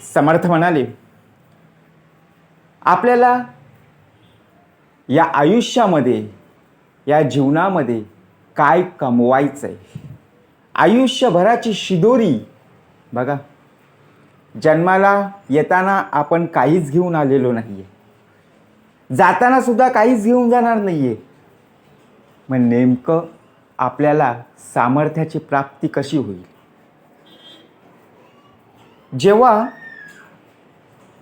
समर्थ म्हणाले आपल्याला या आयुष्यामध्ये या जीवनामध्ये काय कमवायचं आहे आयुष्यभराची शिदोरी बघा. जन्माला येताना आपण काहीच घेऊन आलेलो नाही आहे जाताना सुद्धा काहीच घेऊन जाणार नाही आहे मग नेमकं आपल्याला सामर्थ्याची प्राप्ती कशी होईल? जेव्हा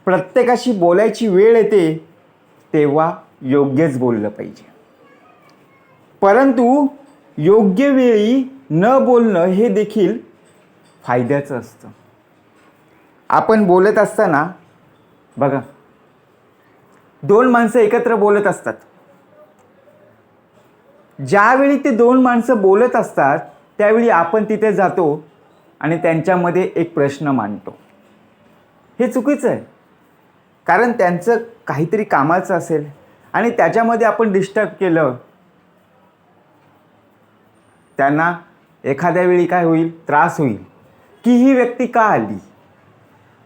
प्रत्येकाशी बोलायची वेळ येते तेव्हा योग्यच बोललं पाहिजे. परंतु योग्य वेळी न बोलणं हे देखील फायद्याचं असतं. आपण बोलत असताना बघा दोन माणसं एकत्र बोलत असतात. ज्यावेळी ते दोन माणसं बोलत असतात त्यावेळी आपण तिथे जातो आणि त्यांच्यामध्ये एक प्रश्न मांडतो. हे चुकीचं आहे. कारण त्यांचं काहीतरी कामाचं असेल. आणि त्याच्यामध्ये आपण डिस्टर्ब केलं. त्यांना एखाद्या वेळी काय होईल? त्रास होईल. की ही व्यक्ती का आली?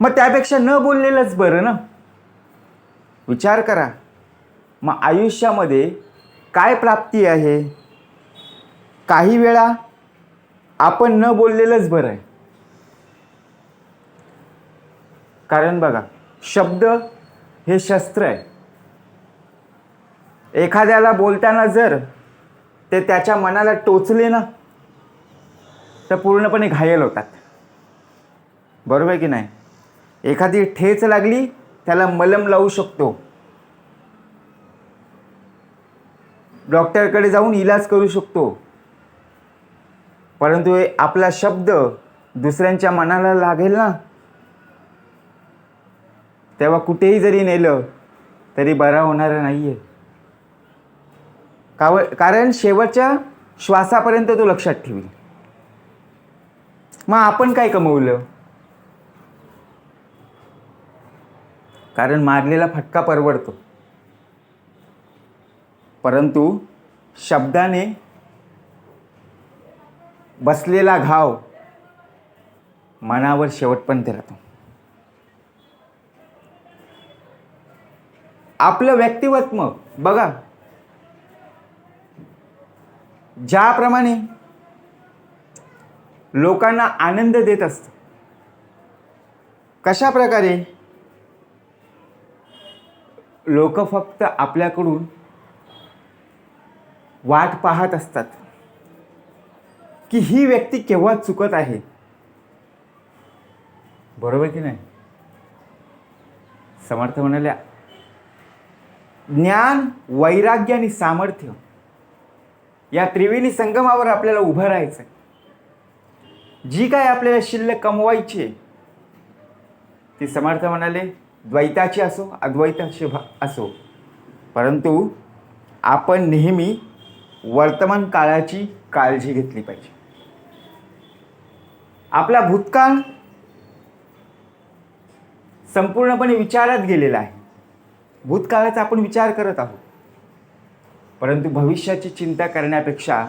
मग त्यापेक्षा न बोललेलंच बरं ना? विचार करा. मग आयुष्यामध्ये काय प्राप्ती आहे? काही वेळा आपण न बोललेलंच बरं आहे. कारण बघा शब्द हे शस्त्र आहे. एखाद्याला बोलताना जर ते त्याच्या मनाला टोचले ना तर पूर्णपणे घायल होतात. बरोबर आहे की नाही? एखादी ठेच लागली त्याला मलम लावू शकतो. डॉक्टरकडे जाऊन इलाज करू शकतो. परंतु हे आपला शब्द दुसऱ्यांच्या मनाला लागेल ना तेव्हा कुठेही जरी नेलं तरी बरा होणार नाही आहे काव कारण शेवटच्या श्वासापर्यंत तो लक्षात ठेवील. मग आपण काय कमवलं? कारण मारलेला फटका परवडतो. परंतु शब्दाने बसलेला घाव मनावर शेवटपर्यंत राहतो. आपलं व्यक्तिमत्व बघा. ज्याप्रमाणे लोकांना आनंद देत असतं कशा प्रकारे लोक फक्त आपल्याकडून वाट पाहत असतात की ही व्यक्ती केव्हा चुकत आहे. बरोबर की नाही? समर्थ म्हणाल्या ज्ञान वैराग्य आणि सामर्थ्य या त्रिवेणी संगमावर आपल्याला उभं राहायचं जी काय आपल्याला शिल्लक कमवायची आहे, ती समर्थ म्हणाले द्वैताची असो अद्वैताची भा असो. परंतु आपण नेहमी वर्तमान काळाची काळजी घेतली पाहिजे. आपला भूतकाळ संपूर्णपणे विचारात गेलेला आहे. भूतकाळाचा आपण विचार करत आहोत. परंतु भविष्याची चिंता करण्यापेक्षा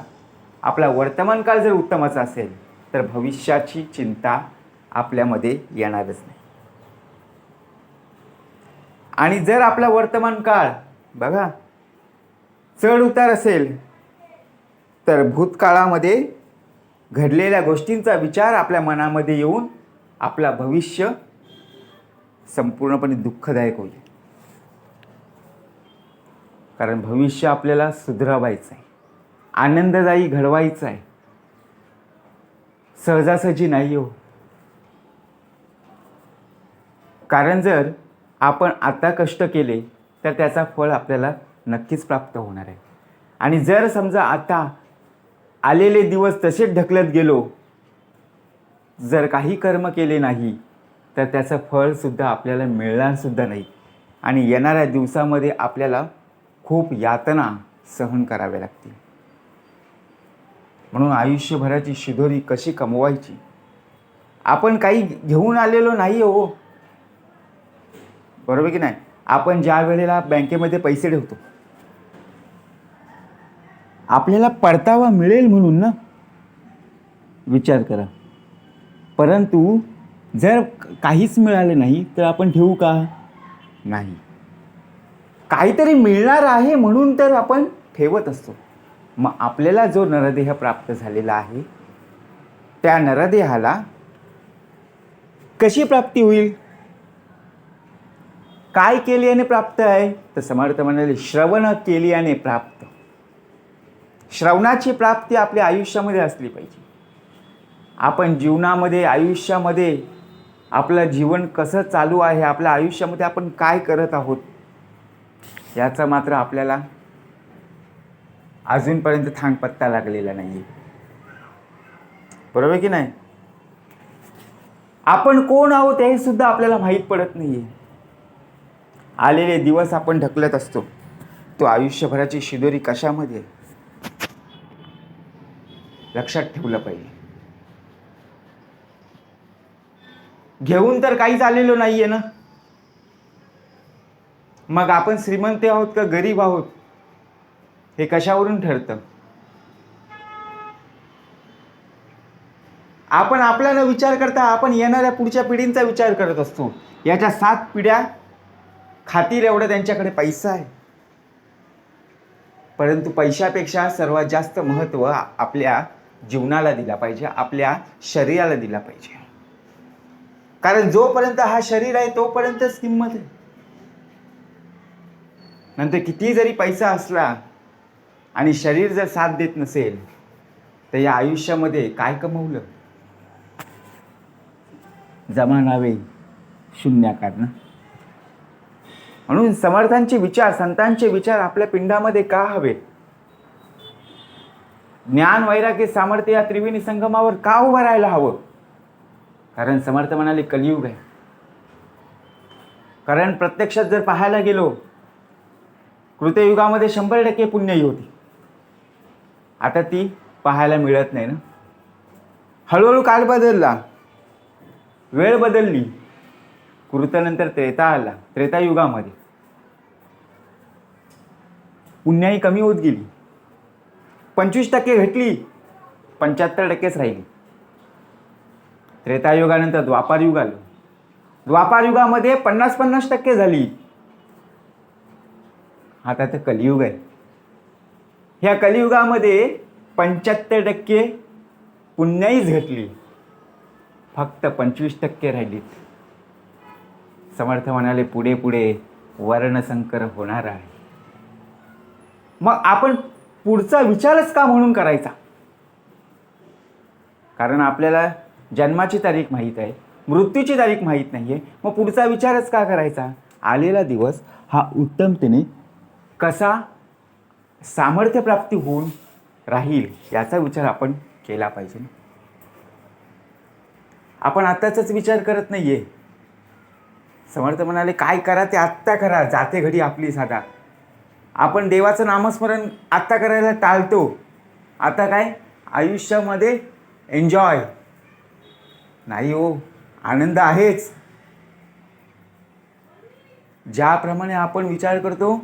आपला वर्तमान काळ जर उत्तमाचा असेल तर भविष्याची चिंता आपल्यामध्ये येणारच नाही. आणि जर आपला वर्तमान काळ बघा चढ उतार असेल तर भूतकाळामध्ये घडलेल्या गोष्टींचा विचार आपल्या मनामध्ये येऊन आपला भविष्य संपूर्णपणे दुःखदायक होईल. कारण भविष्य आपल्याला सुधरवायचं आहे आनंददायी घडवायचं आहे सहजासहजी नाही हो. कारण जर आपण आता कष्ट केले तर त्याचा फळ आपल्याला नक्कीच प्राप्त होणार आहे. आणि जर समजा आता आलेले दिवस तसेच ढकलत गेलो जर काही कर्म केले नाही तर त्याचं फळसुद्धा आपल्याला मिळणारसुद्धा नाही. आणि येणाऱ्या दिवसामध्ये आपल्याला खूप यातना सहन कराव्या लागतील. म्हणून आयुष्यभराची शिदोरी कशी कमवायची? आपण काही घेऊन आलेलो नाही हो. बरोबर की नाही? आपण ज्या वेळेला बँकेमध्ये पैसे ठेवतो. आपल्याला परतावा मिळेल म्हणून ना? विचार करा. परंतु जर काहीच मिळालं नाही तर आपण ठेवू का? नाही. काहीतरी मिळणार आहे म्हणून तर आपण ठेवत असतो. मग आपल्याला जो नरदेह प्राप्त झालेला आहे त्या नरदेहाला कशी प्राप्ती होईल? काय केल्याने प्राप्त आहे? तर समर्थ म्हणाले श्रवण केल्याने प्राप्त. श्रवणाची प्राप्ती आपल्या आयुष्यामध्ये असली पाहिजे. आपण जीवनामध्ये आयुष्यामध्ये आपलं जीवन कसं चालू आहे आपल्या आयुष्यामध्ये आपण काय करत आहोत याचा मात्र आपल्याला अजूनपर्यंत थांगपत्ता लागलेला नाही बरोबर की नाही? आपण कोण आहोत हे सुद्धा आपल्याला माहीत पडत नाही आलेले दिवस आपण ढकलत असतो. तो आयुष्यभराची शिदोरी कशामध्ये? लक्षात ठेवलं पाहिजे. घेऊन तर काहीच आलेलो नाहीये ना? मग आपण श्रीमंत आहोत का गरीब आहोत? हे कशावरून ठरतं? आपण आपला न विचार करता आपण येणाऱ्या पुढच्या पिढींचा विचार करत असतो. याच्या सात पिढ्या खातील एवढं त्यांच्याकडे पैसा आहे. परंतु पैशापेक्षा सर्वात जास्त महत्त्व आपल्या जीवनाला दिला पाहिजे आपल्या शरीराला दिला पाहिजे. कारण जोपर्यंत हा शरीर आहे तोपर्यंतच किंमत आहे. नंतर किती जरी पैसा असला आणि शरीर जर साथ देत नसेल तर या आयुष्यामध्ये काय कमवलं? जमा नावे शून्याकार ना? म्हणून समर्थांचे विचार संतांचे विचार आपल्या पिंडामध्ये का हवे ज्ञान वैराग्य सामर्थ्य या त्रिवेणी संगमावर का उभं राहायला हवं? कारण समर्थ म्हणाले कलियुग आहे. कारण प्रत्यक्षात जर पाहायला गेलो कृतयुगामध्ये शंभर टक्के पुण्यही होती. आता ती पाहायला मिळत नाही ना. हळूहळू काल बदलला. वेळ बदलली. कृतनंतर त्रेता आला. त्रेतायुगामध्ये. पुण्याही कमी होत गेली. पंचवीस टक्के घटली. पंच्याहत्तर टक्केच राहिली. त्रेतायुगानंतर द्वापार युग आलं. द्वापार युगामध्ये पन्नास पन्नास टक्के झाली. आता तर कलियुग आहे. ह्या कलियुगामध्ये पंच्याहत्तर टक्के पुण्याहीच घटली. फक्त पंचवीस टक्के राहिलीत. समर्थ म्हणाले पुढे पुढे वर्णसंकर होणार आहे. मग आपण पुढचा विचारच का म्हणून करायचा? कारण आपल्याला जन्माची तारीख माहीत आहे मृत्यूची तारीख माहीत नाही आहे मग पुढचा विचारच का करायचा? आलेला दिवस हा उत्तमतेने कसा सामर्थ्यप्राप्ती होऊन राहील याचा विचार आपण केला पाहिजे. आपण आत्ताचाच विचार करत नाही आहे समर्थ म्हणाले काय करा ते आत्ता करा जाते घडी आपली साधा. आपण देवाचं नामस्मरण आत्ता करायला टाळतो. आता काय? आयुष्यामध्ये एन्जॉय नाही हो आनंद आहेच. ज्याप्रमाणे आपण विचार करतो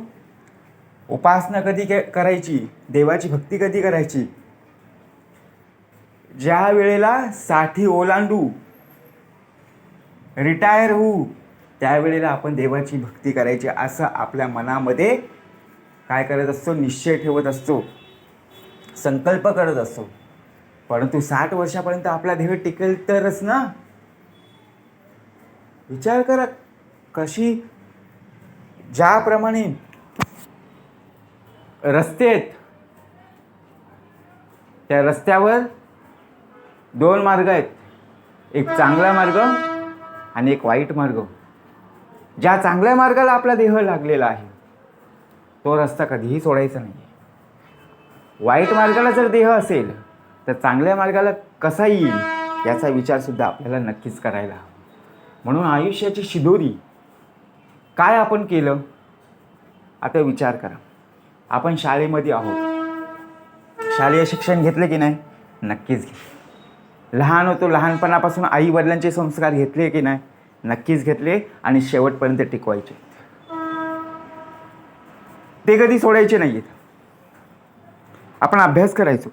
उपासना कधी के करायची? देवाची भक्ती कधी करायची? ज्या वेळेला साठी ओलांडू रिटायर होऊ त्यावेळेला आपण देवाची भक्ती करायची असं आपल्या मनामध्ये काय करत असतो? निश्चय ठेवत असतो. संकल्प करत असतो. परंतु साठ वर्षापर्यंत आपला देह टिकेल तरच ना? विचार करा कशी ज्याप्रमाणे रस्ते आहेत. त्या रस्त्यावर दोन मार्ग आहेत. एक चांगला मार्ग आणि एक वाईट मार्ग. ज्या चांगल्या मार्गाला आपला देह लागलेला आहे तो रस्ता कधीही सोडायचा नाही वाईट मार्गाला जर देह असेल तर चांगल्या मार्गाला कसा येईल याचा विचारसुद्धा आपल्याला नक्कीच करायला हवा. म्हणून आयुष्याची शिदोरी काय आपण केलं आता विचार करा. आपण शाळेमध्ये आहोत. शालेय शिक्षण घेतलं की नाही? नक्कीच घे. लहान होतो लहानपणापासून आई वडिलांचे संस्कार घेतले की नाही? नक्कीच घेतले आणि शेवटपर्यंत टिकवायचे. ते कधी सोडायचे नाहीत आपण अभ्यास करायचो.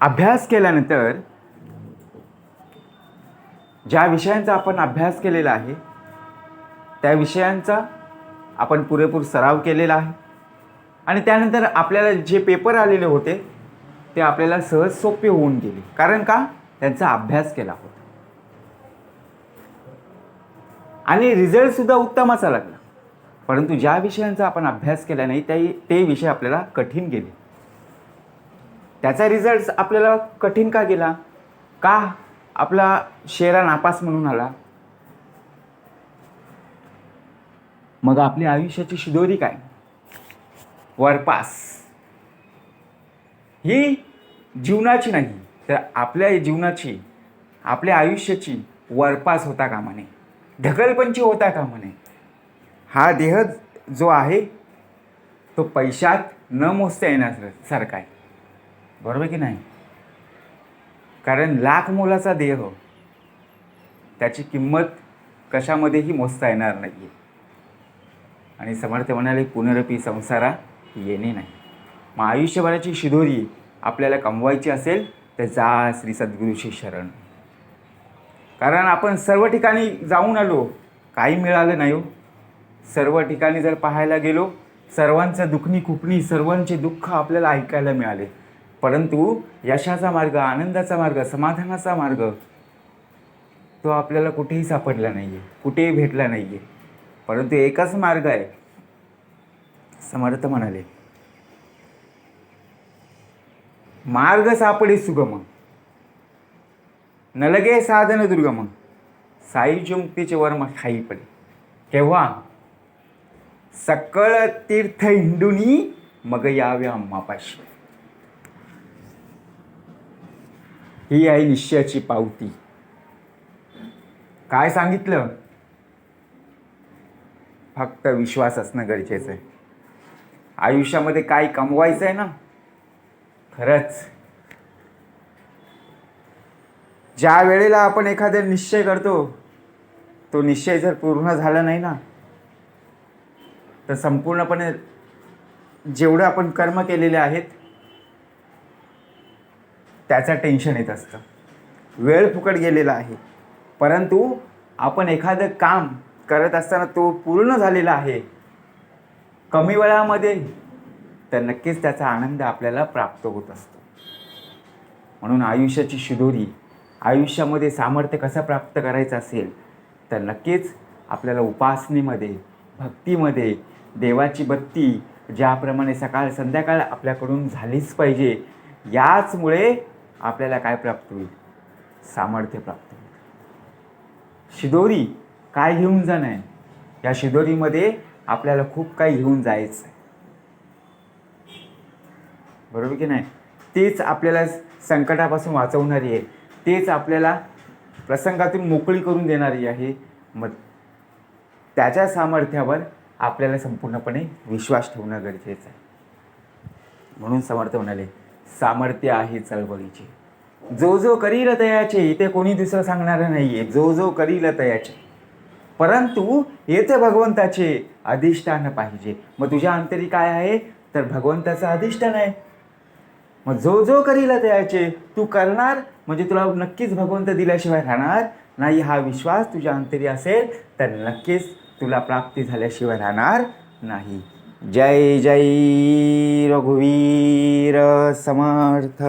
अभ्यास केल्यानंतर ज्या विषयांचा आपण अभ्यास केलेला आहे त्या विषयांचा आपण पुरेपूर सराव केलेला आहे. आणि त्यानंतर आपल्याला जे पेपर आलेले होते ते आपल्याला सहज सोपे होऊन गेले. कारण का? त्यांचा अभ्यास केला होता. आणि रिझल्टसुद्धा उत्तमाचा लागला. परंतु ज्या विषयांचा आपण अभ्यास केला नाही त्याही ते विषय आपल्याला कठीण गेले. त्याचा रिझल्ट आपल्याला कठीण का गेला? का आपला शेरा नापास म्हणून आला? मग आपली आयुष्याची शिदोरी काय? वरपास. ही जीवनाची नाही तर आपल्या जीवनाची आपल्या आयुष्याची वरपास होता कामा नये. ढकलपंची होता कामा नये. हा देह जो आहे तो पैशात न मोजता येणार सारखा आहे. बरोबर की नाही? कारण लाख मोलाचा देह त्याची किंमत कशामध्येही मोजता येणार नाही आहे आणि समर्थ म्हणाले पुनरपी संसारा येणे नाही. मग आयुष्यभराची शिदोरी आपल्याला कमवायची असेल तर जा श्री सद्गुरूशी शरण. कारण आपण सर्व ठिकाणी जाऊन आलो काही मिळालं नाही हो. सर्व ठिकाणी जर पाहायला गेलो सर्वांचं दुखणी खुपणी सर्वांचे दुःख आपल्याला ऐकायला मिळाले. परंतु यशाचा मार्ग आनंदाचा मार्ग समाधानाचा मार्ग तो आपल्याला कुठेही सापडला नाही आहे कुठेही भेटला नाही आहे परंतु एकच मार्ग आहे. समर्थ म्हणाले मार्ग सापडे सुगम नलगे साधन दुर्गम साईच्या मुक्तीचे वर्म ठाई पडे. केव्हा सकळ तीर्थ हिंडुनी मग यावे अम्मापाशी. ही आहे निश्चयाची पावती. काय सांगितलं? फक्त विश्वास असणं गरजेचं आहे. आयुष्यामध्ये काय कमवायचं आहे ना? खरंच. ज्या वेळेला आपण एखादा निश्चय करतो तो निश्चय जर पूर्ण झाला नाही ना तर संपूर्णपणे जेवढं आपण कर्म केलेले आहेत त्याचं टेन्शन येत असतं. वेळ फुकट गेलेला आहे. परंतु आपण एखादं काम करत असताना तो पूर्ण झालेला आहे. कमी वेळामध्ये तर नक्कीच त्याचा आनंद आपल्याला प्राप्त होत असतो. म्हणून आयुष्याची शिदोरी आयुष्यामध्ये सामर्थ्य कसं प्राप्त करायचं असेल तर नक्कीच आपल्याला उपासनेमध्ये भक्तीमध्ये देवाची बत्ती ज्याप्रमाणे सकाळ संध्याकाळ आपल्याकडून झालीच पाहिजे याचमुळे आपल्याला काय प्राप्त होईल? सामर्थ्य प्राप्त होईल. शिदोरी काय घेऊन जाणं आहे या शिदोरीमध्ये आपल्याला खूप काही घेऊन जायचं आहे बरोबर की नाही? तेच आपल्याला संकटापासून वाचवणारी आहे. तेच आपल्याला प्रसंगातून मोकळी करून देणारी आहे. मग त्याच्या सामर्थ्यावर आपल्याला संपूर्णपणे विश्वास ठेवणं गरजेचं आहे. म्हणून समर्थ म्हणाले सामर्थ्य आहे चळवळीचे. जो जो करील तयाचे इथे कोणी दुसरं सांगणारं नाही आहे जो जो करील तयाचे. परंतु येथे भगवंताचे अधिष्ठान पाहिजे. मग तुझ्या अंतरी काय आहे? तर भगवंताचं अधिष्ठान आहे. मग जो जो करील त्याचे तू करणार म्हणजे तुला नक्कीच भगवंत दिल्याशिवाय राहणार नाही हा विश्वास तुझ्या अंतरी असेल तर नक्कीच तुला प्राप्ती झाल्याशिवाय राहणार नाही. जय जय रघुवीर समर्थ.